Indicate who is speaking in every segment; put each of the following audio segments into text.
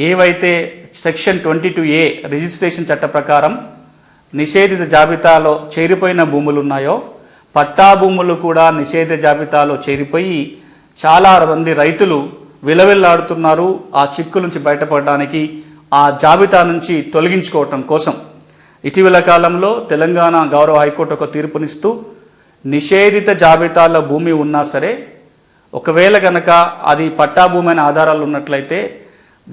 Speaker 1: ఏవైతే section twenty two A registration చట్ట ప్రకారం నిషేధిత జాబితాలో చేరిపోయిన భూములు ఉన్నాయో పట్టా భూములు కూడా నిషేధ జాబితాలో చేరిపోయి చాలా మంది రైతులు విలవిల్లాడుతున్నారు ఆ చిక్కు నుంచి బయటపడడానికి ఆ జాబితా నుంచి తొలగించుకోవటం కోసం. ఇటీవల కాలంలో తెలంగాణ గౌరవ హైకోర్టు ఒక తీర్పునిస్తూ నిషేధిత జాబితాలో భూమి ఉన్నా సరే ఒకవేళ గనక అది పట్టా భూమి అనే ఆధారాలు ఉన్నట్లయితే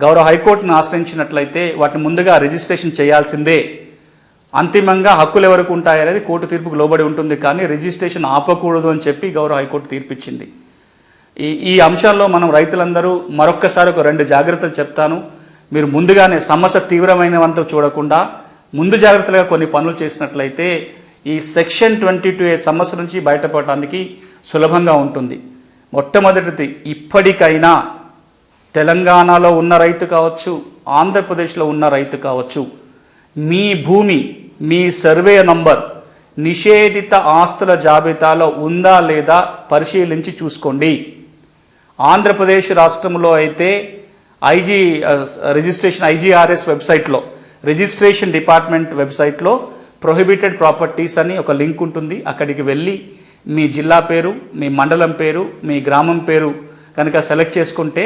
Speaker 1: గౌరవ హైకోర్టును ఆశ్రయించినట్లయితే వాటిని ముందుగా రిజిస్ట్రేషన్ చేయాల్సిందే. అంతిమంగా హక్కులు ఎవరికి ఉంటాయనేది కోర్టు తీర్పుకు లోబడి ఉంటుంది కానీ రిజిస్ట్రేషన్ ఆపకూడదు అని చెప్పి గౌరవ హైకోర్టు తీర్పిచ్చింది. ఈ ఈ అంశాల్లో మనం రైతులందరూ మరొక్కసారి ఒక రెండు జాగ్రత్తలు చెప్తాను. మీరు ముందుగానే సమస్య తీవ్రమైనవంతా చూడకుండా ముందు జాగ్రత్తలుగా కొన్ని పనులు చేసినట్లయితే ఈ సెక్షన్ ట్వంటీ టూ ఏ సమస్య నుంచి బయటపడటానికి సులభంగా ఉంటుంది. మొట్టమొదటిది ఇప్పటికైనా తెలంగాణలో ఉన్న రైతు కావచ్చు ఆంధ్రప్రదేశ్లో ఉన్న రైతు కావచ్చు మీ భూమి మీ సర్వే నంబర్ నిషేధిత ఆస్తుల జాబితాలో ఉందా లేదా పరిశీలించి చూసుకోండి. ఆంధ్రప్రదేశ్ రాష్ట్రంలో అయితే ఐజీ రిజిస్ట్రేషన్ ఐజీఆర్ఎస్ వెబ్సైట్లో రిజిస్ట్రేషన్ డిపార్ట్మెంట్ వెబ్సైట్లో ప్రొహిబిటెడ్ ప్రాపర్టీస్ అని ఒక లింక్ ఉంటుంది. అక్కడికి వెళ్ళి మీ జిల్లా పేరు మీ మండలం పేరు మీ గ్రామం పేరు కనుక సెలెక్ట్ చేసుకుంటే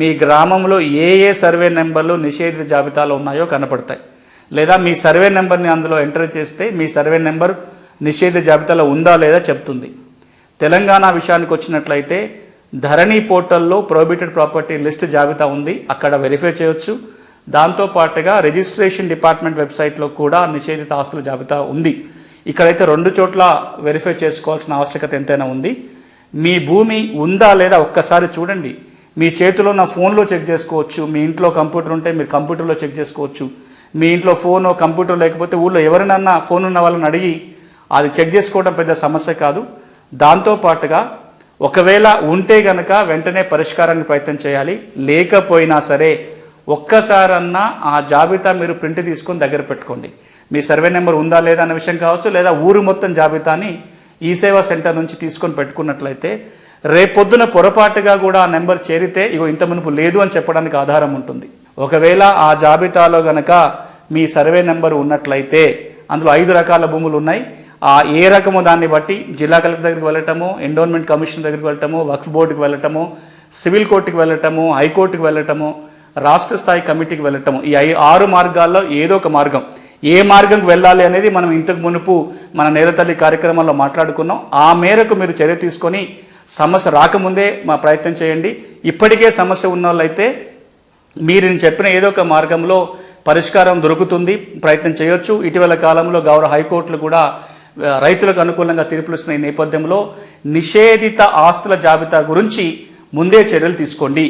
Speaker 1: మీ గ్రామంలో ఏ ఏ సర్వే నెంబర్లు నిషేధిత జాబితాలో ఉన్నాయో కనపడతాయి. లేదా మీ సర్వే నెంబర్ని అందులో ఎంటర్ చేస్తే మీ సర్వే నెంబర్ నిషేధ జాబితాలో ఉందా లేదా చెప్తుంది. తెలంగాణ విషయానికి వచ్చినట్లయితే ధరణి పోర్టల్లో ప్రోహిబిటెడ్ ప్రాపర్టీ లిస్ట్ జాబితా ఉంది. అక్కడ వెరిఫై చేయొచ్చు. దాంతో పాటుగా రిజిస్ట్రేషన్ డిపార్ట్మెంట్ వెబ్సైట్లో కూడా నిషేధిత ఆస్తుల జాబితా ఉంది. ఇక్కడైతే రెండు చోట్ల వెరిఫై చేసుకోవాల్సిన ఆవశ్యకత ఎంతైనా ఉంది. మీ భూమి ఉందా లేదా ఒక్కసారి చూడండి. మీ చేతిలో ఉన్న ఫోన్లో చెక్ చేసుకోవచ్చు. మీ ఇంట్లో కంప్యూటర్ ఉంటే మీరు కంప్యూటర్లో చెక్ చేసుకోవచ్చు. మీ ఇంట్లో ఫోన్ కంప్యూటర్ లేకపోతే ఊళ్ళో ఎవరినన్నా ఫోన్ ఉన్న వాళ్ళని అడిగి అది చెక్ చేసుకోవడం పెద్ద సమస్య కాదు. దాంతో పాటుగా ఒకవేళ ఉంటే గనక వెంటనే పరిష్కారానికి ప్రయత్నం చేయాలి. లేకపోయినా సరే ఒక్కసారన్నా ఆ జాబితా మీరు ప్రింట్ తీసుకొని దగ్గర పెట్టుకోండి. మీ సర్వే నెంబర్ ఉందా లేదా అనే విషయం కావచ్చు లేదా ఊరు మొత్తం జాబితాని ఈ సేవా సెంటర్ నుంచి తీసుకొని పెట్టుకున్నట్లయితే రేపొద్దున పొరపాటుగా కూడా ఆ నెంబర్ చేరితే ఇగో ఇంత మునుపు లేదు అని చెప్పడానికి ఆధారం ఉంటుంది. ఒకవేళ ఆ జాబితాలో గనక మీ సర్వే నెంబర్ ఉన్నట్లయితే అందులో ఐదు రకాల భూములు ఉన్నాయి. ఆ ఏ రకము దాన్ని బట్టి జిల్లా కలెక్టర్ దగ్గరికి వెళ్ళటము ఎండోన్మెంట్ కమిషన్ దగ్గరికి వెళ్ళటము వక్ఫ్ బోర్డుకి వెళ్ళటము సివిల్ కోర్టుకి వెళ్ళటము హైకోర్టుకి వెళ్ళటము రాష్ట్ర స్థాయి కమిటీకి వెళ్ళటము. ఈ ఐ ఆరు మార్గాల్లో ఏదో ఒక మార్గం. ఏ మార్గంకి వెళ్ళాలి అనేది మనం ఇంతకు మునుపు మన నేలతల్లి కార్యక్రమంలో మాట్లాడుకున్నాం. ఆ మేరకు మీరు చర్య తీసుకొని సమస్య రాకముందే మా ప్రయత్నం చేయండి. ఇప్పటికే సమస్య ఉన్న వాళ్ళైతే మీరు చెప్పిన ఏదో ఒక మార్గంలో పరిష్కారం దొరుకుతుంది ప్రయత్నం చేయొచ్చు. ఇటీవల కాలంలో గౌరవ హైకోర్టులు కూడా రైతులకు అనుకూలంగా తీర్పులు ఇస్తున్న ఈ నేపథ్యంలో నిషేధిత ఆస్తుల జాబితా గురించి ముందే చర్యలు తీసుకోండి.